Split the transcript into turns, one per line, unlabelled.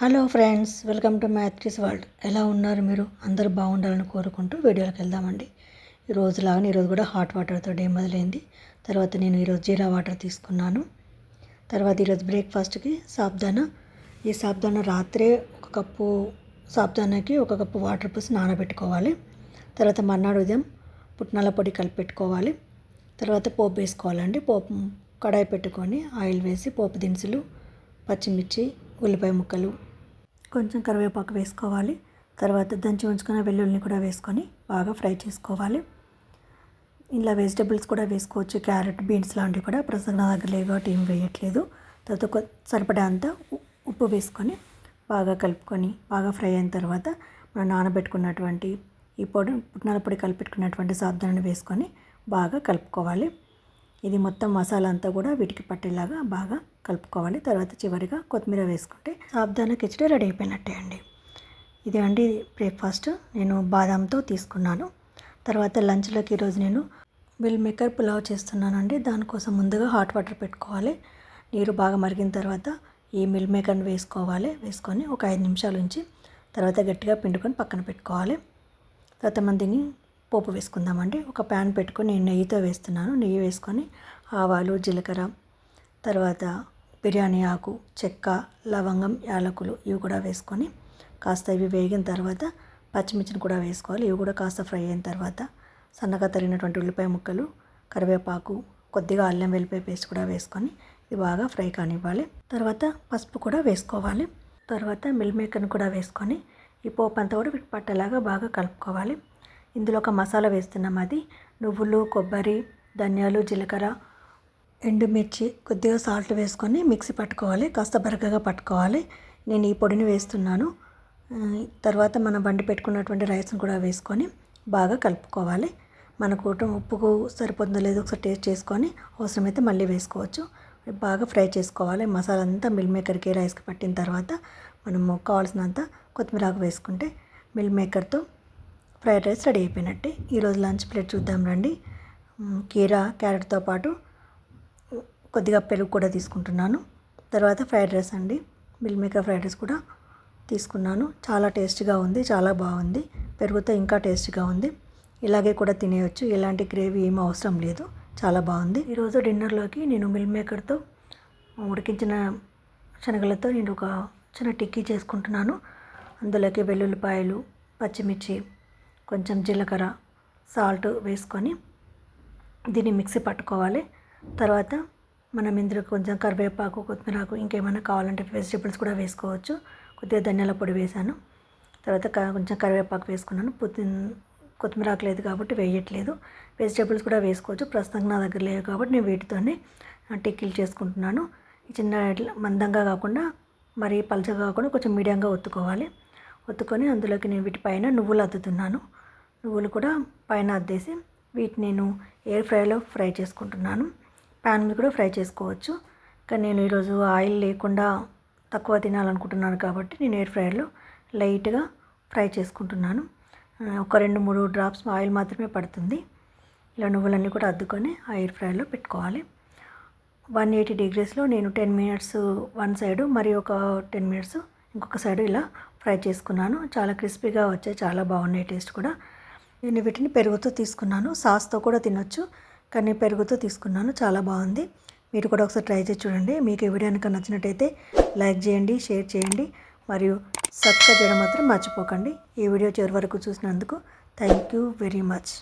Hello friends welcome to Mathris world. ఎలా ఉన్నారు మీరు? అందరూ బాగుండాలని కోరుకుంటూ వీడియోలోకి వెళ్దామండి. ఈ రోజు లాగానే ఈరోజు కూడా హాట్ వాటర్తో డే మొదలైంది? తర్వాత నేను ఈరోజు జీరా వాటర్ తీసుకున్నాను. తర్వాత ఈరోజు బ్రేక్ఫాస్ట్కి సాబ్దానా ఈ సాబ్దానా రాత్రే ఒక కప్పు సాబ్దానాకి ఒక కప్పు వాటర్ పోసి నానబెట్టుకోవాలి. తర్వాత మర్నాడు ఉదయం పుట్నాల పొడి కలిపి పెట్టుకోవాలి తర్వాత పోపు వేసుకోవాలండి. పోపు కడాయి పెట్టుకొని ఆయిల్ వేసి పోపు దినుసులు పచ్చిమిర్చి ఉల్లిపాయ ముక్కలు కొంచెం కరివేపాకు వేసుకోవాలి. తర్వాత దంచి ఉంచుకున్న వెల్లుల్లిని కూడా వేసుకొని బాగా ఫ్రై చేసుకోవాలి. ఇలా వెజిటబుల్స్ కూడా వేసుకోవచ్చు. క్యారెట్ బీన్స్ లాంటివి కూడా ప్రస్తుతం నా దగ్గర లేవు కాబట్టి ఏం వేయట్లేదు. తర్వాత కొ సరిపడా అంత ఉ- ఉప్పు వేసుకొని బాగా కలుపుకొని బాగా ఫ్రై అయిన తర్వాత మనం నానబెట్టుకున్నటువంటి ఈ పొడి పుట్నాల పొడి కలిపెట్టుకున్నటువంటి సాధారణ వేసుకొని బాగా కలుపుకోవాలి. ఇది మొత్తం మసాలా అంతా కూడా వీటికి పట్టేలాగా బాగా కలుపుకోవాలి. తర్వాత చివరిగా కొత్తిమీర వేసుకుంటే సాబ్దానా కిచడీ రెడీ అయిపోయినట్టే అండి. ఇది అండి బ్రేక్ఫాస్ట్ నేను బాదాంతో తీసుకున్నాను. తర్వాత లంచ్లోకి ఈరోజు నేను మిల్ మేకర్ పులావ్ చేస్తున్నానండి. దానికోసం ముందుగా హాట్ వాటర్ పెట్టుకోవాలి. నీరు బాగా మరిగిన తర్వాత ఈ మిల్ మేకర్ని వేసుకోవాలి. వేసుకొని ఒక ఐదు నిమిషాలు ఉంచి తర్వాత గట్టిగా పిండుకొని పక్కన పెట్టుకోవాలి. తర్వాత మనం దీన్ని పోపు వేసుకుందామండి. ఒక ప్యాన్ పెట్టుకొని నేను నెయ్యితో వేస్తున్నాను. నెయ్యి వేసుకొని ఆవాలు జీలకర్ర తర్వాత బిర్యానీ ఆకు చెక్క లవంగం యాలకులు ఇవి కూడా వేసుకొని కాస్త ఇవి వేగిన తర్వాత పచ్చిమిర్చిని కూడా వేసుకోవాలి. ఇవి కూడా కాస్త ఫ్రై అయిన తర్వాత సన్నగా తరిగినటువంటి ఉల్లిపాయ ముక్కలు కరివేపాకు కొద్దిగా అల్లం వెల్లిపాయ పేస్ట్ కూడా వేసుకొని ఇది బాగా ఫ్రై కానివ్వాలి. తర్వాత పసుపు కూడా వేసుకోవాలి. తర్వాత మిల్ మేకర్ని కూడా వేసుకొని ఈ పోపు అంతా కూడా పట్టేలాగా బాగా కలుపుకోవాలి. ఇందులో ఒక మసాలా వేస్తున్నాం అది. నువ్వులు కొబ్బరి ధనియాలు జీలకర్ర ఎండుమిర్చి కొద్దిగా సాల్ట్ వేసుకొని మిక్సీ పట్టుకోవాలి. కాస్త బరకగా పట్టుకోవాలి. నేను ఈ పొడిని వేస్తున్నాను. తర్వాత మనం వండి పెట్టుకున్నటువంటి రైస్ని కూడా వేసుకొని బాగా కలుపుకోవాలి. మనకు ఉప్పుకు సరిపోతుందో లేదో ఒకసారి టేస్ట్ చేసుకొని అవసరమైతే మళ్ళీ వేసుకోవచ్చు. బాగా ఫ్రై చేసుకోవాలి. మసాలా అంతా మిల్ మేకర్కి రైస్కి పట్టిన తర్వాత మనము కావాల్సినంత కొత్తిమీర ఆకు వేసుకుంటే మిల్ మేకర్తో ఫ్రైడ్ రైస్ రెడీ అయిపోయినట్టే. ఈరోజు లంచ్ ప్లేట్ చూద్దాం రండి. కీరా క్యారెట్తో పాటు కొద్దిగా పెరుగు కూడా తీసుకుంటున్నాను. తర్వాత ఫ్రైడ్ రైస్ అండి. మిల్ మేకర్ ఫ్రైడ్ రైస్ కూడా తీసుకున్నాను. చాలా టేస్ట్గా ఉంది చాలా బాగుంది. పెరుగుతో ఇంకా టేస్ట్గా ఉంది. ఇలాగే కూడా తినేయచ్చు. ఎలాంటి గ్రేవీ ఏమీ అవసరం లేదు. చాలా బాగుంది. ఈరోజు డిన్నర్లోకి నేను మిల్ మేకర్తో ఉడికించిన శనగలతో నేను ఒక చిన్న టిక్కీ చేసుకుంటున్నాను. అందులోకి వెల్లుల్లిపాయలు పచ్చిమిర్చి కొంచెం జీలకర్ర సాల్ట్ వేసుకొని దీన్ని మిక్సీ పట్టుకోవాలి. తర్వాత మనం ఇందులో కొంచెం కరివేపాకు కొత్తిమీరాకు ఇంకేమైనా కావాలంటే వెజిటేబుల్స్ కూడా వేసుకోవచ్చు. కొద్దిగా ధనియాల పొడి వేసాను. తర్వాత కొంచెం కరివేపాకు వేసుకున్నాను. పుత్తి కొత్తిమీరాకు లేదు కాబట్టి వేయట్లేదు. వెజిటేబుల్స్ కూడా వేసుకోవచ్చు. ప్రస్తుతం నా దగ్గర లేవు కాబట్టి నేను వీటితోనే టిక్కీలు చేసుకుంటున్నాను. చిన్న మందంగా కాకుండా మరీ పలచగా కాకుండా కొంచెం మీడియంగా ఒత్తుకోవాలి. ఒత్తుకొని అందులోకి నేను వీటి పైన నువ్వులు అద్దుతున్నాను. నువ్వులు కూడా పైన అద్దేసి వీటిని నేను ఎయిర్ ఫ్రైలో ఫ్రై చేసుకుంటున్నాను. ప్యాన్ మీద కూడా ఫ్రై చేసుకోవచ్చు. కానీ నేను ఈరోజు ఆయిల్ లేకుండా తక్కువ తినాలనుకుంటున్నాను కాబట్టి నేను ఎయిర్ ఫ్రైలో లైట్గా ఫ్రై చేసుకుంటున్నాను. ఒక రెండు మూడు డ్రాప్స్ ఆయిల్ మాత్రమే పడుతుంది. ఇలా నువ్వులన్నీ కూడా అద్దుకొని ఆ ఎయిర్ ఫ్రైలో పెట్టుకోవాలి. వన్ ఎయిటీ డిగ్రీస్లో నేను టెన్ మినిట్స్ వన్ సైడు మరి ఒక టెన్ మినిట్స్ ఇంకొక సైడు ఇలా ఫ్రై చేసుకున్నాను. చాలా క్రిస్పీగా వచ్చాయి. చాలా బాగున్నాయి టేస్ట్ కూడా. నేను వీటిని పెరుగుతో తీసుకున్నాను. సాస్తో కూడా తినొచ్చు కానీ పెరుగుతో తీసుకున్నాను. చాలా బాగుంది. మీరు కూడా ఒకసారి ట్రై చేసి చూడండి. మీకు ఈ వీడియో కనుక నచ్చినట్టయితే లైక్ చేయండి షేర్ చేయండి మరియు సబ్స్క్రైబ్ చేయడం మాత్రం మర్చిపోకండి. ఈ వీడియో చివరి వరకు చూసినందుకు థ్యాంక్ యూ వెరీ మచ్.